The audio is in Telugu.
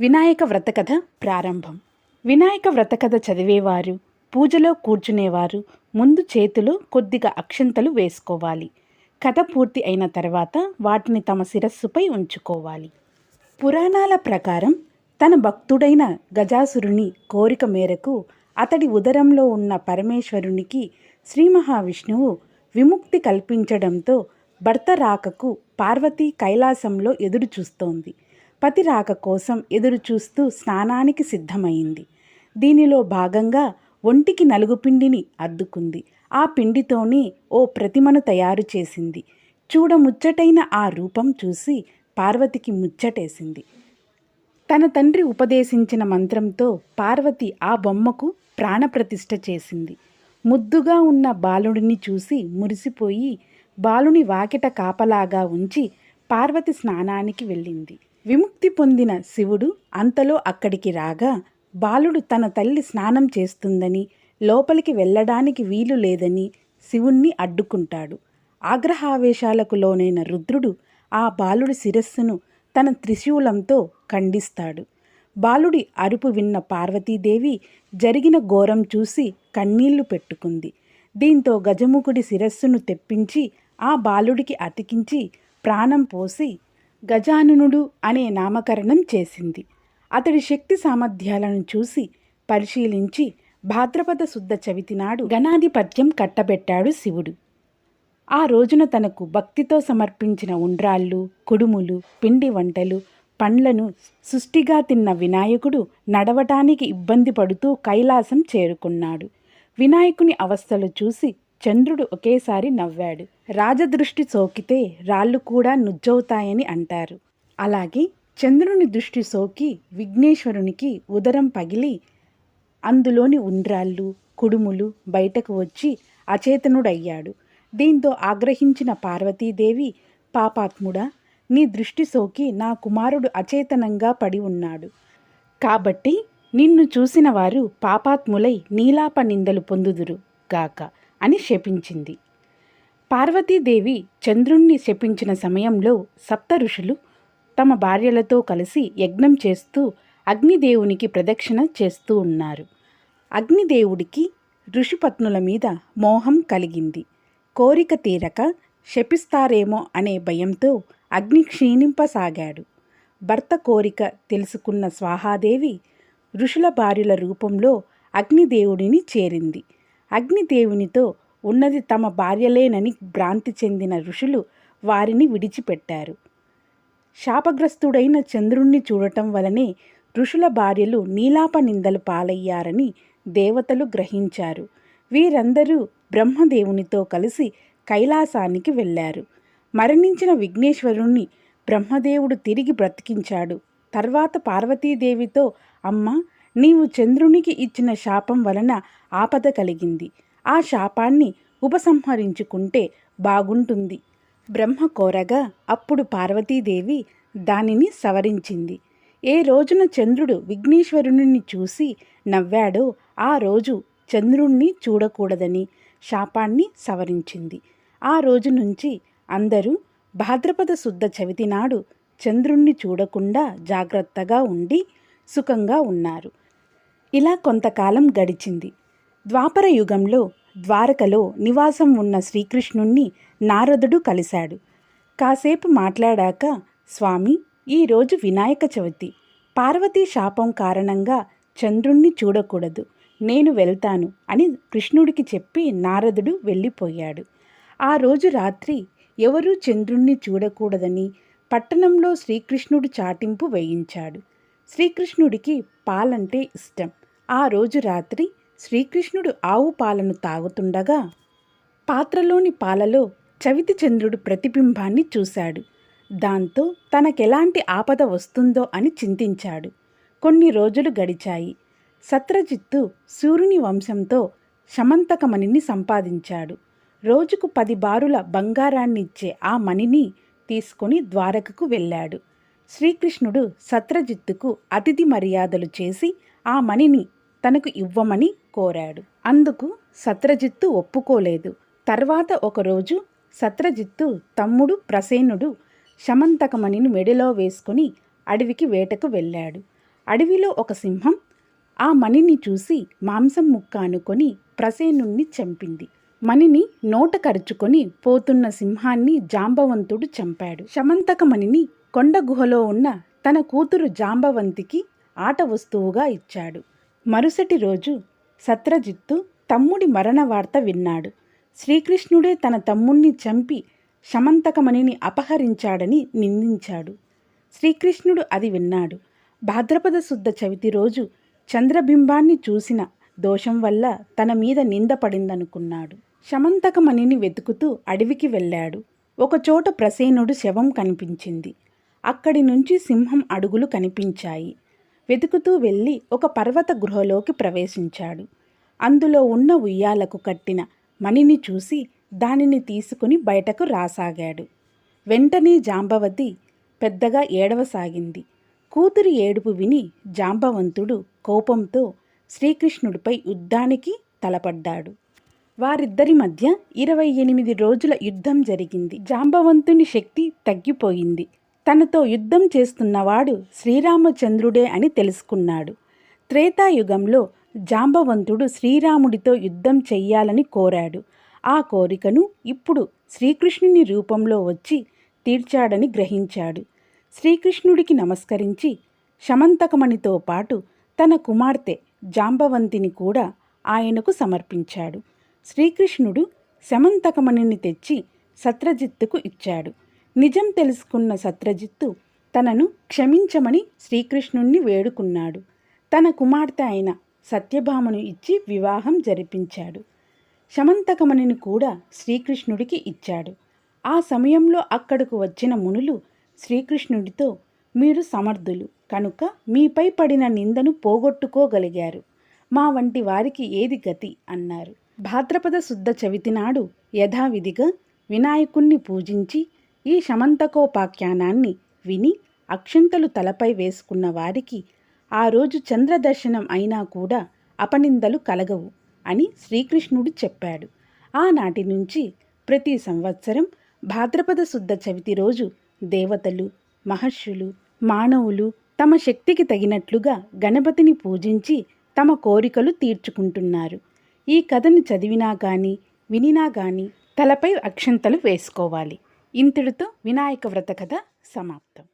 వినాయక వ్రతకథ ప్రారంభం. వినాయక వ్రతకథ చదివేవారు పూజలో కూర్చునేవారు ముందు చేతిలో కొద్దిగా అక్షంతలు వేసుకోవాలి. కథ పూర్తి అయిన తర్వాత వాటిని తమ శిరస్సుపై ఉంచుకోవాలి. పురాణాల ప్రకారం తన భక్తుడైన గజాసురుని కోరిక మేరకు అతడి ఉదరంలో ఉన్న పరమేశ్వరునికి శ్రీ మహావిష్ణువు విముక్తి కల్పించడంతో భర్త రాకకు పార్వతి కైలాసంలో ఎదురు చూస్తోంది పతి రాక కోసం ఎదురు చూస్తూ స్నానానికి సిద్ధమైంది. దీనిలో భాగంగా ఒంటికి నలుగు పిండిని అద్దుకుంది. ఆ పిండితోనే ఓ ప్రతిమను తయారు చేసింది. చూడముచ్చటైన ఆ రూపం చూసి పార్వతికి ముచ్చటేసింది. తన తండ్రి ఉపదేశించిన మంత్రంతో పార్వతి ఆ బొమ్మకు ప్రాణప్రతిష్ఠ చేసింది. ముద్దుగా ఉన్న బాలుడిని చూసి మురిసిపోయి బాలుని వాకిట కాపలాగా ఉంచి పార్వతి స్నానానికి వెళ్ళింది. విముక్తి పొందిన శివుడు అంతలో అక్కడికి రాగా బాలుడు తన తల్లి స్నానం చేస్తుందని లోపలికి వెళ్ళడానికి వీలు లేదని శివుణ్ణి అడ్డుకుంటాడు. ఆగ్రహావేశాలకు లోనైన రుద్రుడు ఆ బాలుడి శిరస్సును తన త్రిశూలంతో ఖండిస్తాడు. బాలుడి అరుపు విన్న పార్వతీదేవి జరిగిన ఘోరం చూసి కన్నీళ్ళు పెట్టుకుంది. దీంతో గజముఖుడి శిరస్సును తెప్పించి ఆ బాలుడికి అతికించి ప్రాణం పోసి గజానునుడు అనే నామకరణం చేసింది. అతడి శక్తి సామర్థ్యాలను చూసి పరిశీలించి భాద్రపద శుద్ధ చవితి నాడు గణాధిపత్యం కట్టబెట్టాడు శివుడు. ఆ రోజున తనకు భక్తితో సమర్పించిన ఉండ్రాళ్ళు కుడుములు పిండి వంటలు పండ్లను సుష్టిగా తిన్న వినాయకుడు నడవటానికి ఇబ్బంది పడుతూ కైలాసం చేరుకున్నాడు. వినాయకుని అవస్థలు చూసి చంద్రుడు ఒకేసారి నవ్వాడు. రాజదృష్టి సోకితే రాళ్ళు కూడా నుజ్జవుతాయని అంటారు. అలాగే చంద్రుని దృష్టి సోకి విఘ్నేశ్వరునికి ఉదరం పగిలి అందులోని ఉండ్రాళ్ళు కుడుములు బయటకు వచ్చి అచేతనుడయ్యాడు. దీంతో ఆగ్రహించిన పార్వతీదేవి పాపాత్ముడా నీ దృష్టి సోకి నా కుమారుడు అచేతనంగా పడి ఉన్నాడు. కాబట్టి నిన్ను చూసిన వారు పాపాత్ములై నీలాప నిందలు పొందుదురు గాక. అని శపించింది. పార్వతీదేవి చంద్రుణ్ణి శపించిన సమయంలో సప్త ఋషులు తమ భార్యలతో కలిసి యజ్ఞం చేస్తూ అగ్నిదేవునికి ప్రదక్షిణ చేస్తూ ఉన్నారు. అగ్నిదేవుడికి ఋషిపత్నుల మీద మోహం కలిగింది. కోరిక తీరక శపిస్తారేమో అనే భయంతో అగ్ని క్షీణింపసాగాడు. భర్త కోరిక తెలుసుకున్న స్వాహాదేవి ఋషుల భార్యల రూపంలో అగ్నిదేవుడిని చేరింది. అగ్నిదేవునితో ఉన్నది తమ భార్యలేనని భ్రాంతి చెందిన ఋషులు వారిని విడిచిపెట్టారు. శాపగ్రస్తుడైన చంద్రుణ్ణి చూడటం వలనే ఋషుల భార్యలు నీలాప నిందలు పాలయ్యారని దేవతలు గ్రహించారు. వీరందరూ బ్రహ్మదేవునితో కలిసి కైలాసానికి వెళ్ళారు. మరణించిన విఘ్నేశ్వరుణ్ణి బ్రహ్మదేవుడు తిరిగి బ్రతికించాడు. తర్వాత పార్వతీదేవితో అమ్మ నీవు చంద్రునికి ఇచ్చిన శాపం వలన ఆపద కలిగింది. ఆ శాపాన్ని ఉపసంహరించుకుంటే బాగుంటుంది. బ్రహ్మ కోరగా అప్పుడు పార్వతీదేవి దానిని సవరించింది. ఏ రోజున చంద్రుడు విఘ్నేశ్వరుని చూసి నవ్వాడో ఆ రోజు చంద్రుణ్ణి చూడకూడదని శాపాన్ని సవరించింది. ఆ రోజు నుంచి అందరూ భాద్రపద శుద్ధ చవితి నాడు చంద్రుణ్ణి చూడకుండా జాగ్రత్తగా ఉండి సుఖంగా ఉన్నారు. ఇలా కొంతకాలం గడిచింది. ద్వాపర యుగంలో ద్వారకలో నివాసం ఉన్న శ్రీకృష్ణుణ్ణి నారదుడు కలిశాడు. కాసేపు మాట్లాడాక స్వామి ఈరోజు వినాయక చవితి. పార్వతీ శాపం కారణంగా చంద్రుణ్ణి చూడకూడదు. నేను వెళ్తాను అని కృష్ణుడికి చెప్పి నారదుడు వెళ్ళిపోయాడు. ఆ రోజు రాత్రి ఎవరూ చంద్రుణ్ణి చూడకూడదని పట్టణంలో శ్రీకృష్ణుడు చాటింపు వేయించాడు. శ్రీకృష్ణుడికి పాలంటే ఇష్టం. ఆ రోజు రాత్రి శ్రీకృష్ణుడు ఆవు పాలను తాగుతుండగా పాత్రలోని పాలలో చవితి చంద్రుడు ప్రతిబింబాన్ని చూశాడు. దాంతో తనకెలాంటి ఆపద వస్తుందో అని చింతించాడు. కొన్ని రోజులు గడిచాయి. సత్రజిత్తు సూర్యుని వంశంతో శమంతకమణిని సంపాదించాడు. రోజుకు పది బారుల బంగారాన్నిచ్చే ఆ మణిని తీసుకొని ద్వారకకు వెళ్ళాడు. శ్రీకృష్ణుడు సత్రజిత్తుకు అతిథి మర్యాదలు చేసి ఆ మణిని తనకు ఇవ్వమని కోరాడు. అందుకు సత్రజిత్తు ఒప్పుకోలేదు. తర్వాత ఒకరోజు సత్రజిత్తు తమ్ముడు ప్రసేనుడు శమంతకమణిని మెడలో వేసుకుని అడవికి వేటకు వెళ్ళాడు. అడవిలో ఒక సింహం ఆ మణిని చూసి మాంసం ముక్క అనుకొని ప్రసేనుణ్ణి చంపింది. మణిని నోట కరుచుకొని పోతున్న సింహాన్ని జాంబవంతుడు చంపాడు. శమంతకమణిని కొండ గుహలో ఉన్న తన కూతురు జాంబవంతికి ఆట వస్తువుగా ఇచ్చాడు. మరుసటి రోజు సత్రజిత్తు తమ్ముడి మరణ వార్త విన్నాడు. శ్రీకృష్ణుడే తన తమ్ముణ్ణి చంపి శమంతకమణిని అపహరించాడని నిందించాడు. శ్రీకృష్ణుడు అది విన్నాడు. భాద్రపద శుద్ధ చవితి రోజు చంద్రబింబాన్ని చూసిన దోషం వల్ల తన మీద నింద పడిందనుకున్నాడు. శమంతకమణిని వెతుకుతూ అడవికి వెళ్ళాడు. ఒకచోట ప్రసేనుడు శవం కనిపించింది. అక్కడి నుంచి సింహం అడుగులు కనిపించాయి. వెతుకుతూ వెళ్ళి ఒక పర్వత గృహలోకి ప్రవేశించాడు. అందులో ఉన్న ఉయ్యాలకు కట్టిన మణిని చూసి దానిని తీసుకుని బయటకు రాసాగాడు. వెంటనే జాంబవతి పెద్దగా ఏడవసాగింది. కూతురి ఏడుపు విని జాంబవంతుడు కోపంతో శ్రీకృష్ణుడిపై యుద్ధానికి తలపడ్డాడు. వారిద్దరి మధ్య ఇరవై ఎనిమిది రోజుల యుద్ధం జరిగింది. జాంబవంతుని శక్తి తగ్గిపోయింది. తనతో యుద్ధం చేస్తున్నవాడు శ్రీరామచంద్రుడే అని తెలుసుకున్నాడు. త్రేతాయుగంలో జాంబవంతుడు శ్రీరాముడితో యుద్ధం చెయ్యాలని కోరాడు. ఆ కోరికను ఇప్పుడు శ్రీకృష్ణుని రూపంలో వచ్చి తీర్చాడని గ్రహించాడు. శ్రీకృష్ణుడికి నమస్కరించి శమంతకమణితో పాటు తన కుమార్తె జాంబవంతిని కూడా ఆయనకు సమర్పించాడు. శ్రీకృష్ణుడు శమంతకమణిని తెచ్చి సత్రజిత్తుకు ఇచ్చాడు. నిజం తెలుసుకున్న సత్రజిత్తు తనను క్షమించమని శ్రీకృష్ణుణ్ణి వేడుకున్నాడు. తన కుమార్తె అయిన సత్యభామను ఇచ్చి వివాహం జరిపించాడు. శమంతకమణిని కూడా శ్రీకృష్ణుడికి ఇచ్చాడు. ఆ సమయంలో అక్కడకు వచ్చిన మునులు శ్రీకృష్ణుడితో మీరు సమర్థులు కనుక మీపై పడిన నిందను పోగొట్టుకోగలిగారు. మా వంటి వారికి ఏది గతి అన్నారు. భాద్రపద శుద్ధ చవితి నాడు యథావిధిగా వినాయకుణ్ణి పూజించి ఈ శమంతకోపాఖ్యానాన్ని విని అక్షింతలు తలపై వేసుకున్న వారికి ఆ రోజు చంద్రదర్శనం అయినా కూడా అపనిందలు కలగవు అని శ్రీకృష్ణుడు చెప్పాడు. ఆనాటి నుంచి ప్రతి సంవత్సరం భాద్రపద శుద్ధ చవితి రోజు దేవతలు మహర్షులు మానవులు తమ శక్తికి తగినట్లుగా గణపతిని పూజించి తమ కోరికలు తీర్చుకుంటున్నారు. ఈ కథను చదివినా కానీ వినినా కానీ తలపై అక్షంతలు వేసుకోవాలి. ఇంతటితో వినాయక వ్రత కథ సమాప్తం.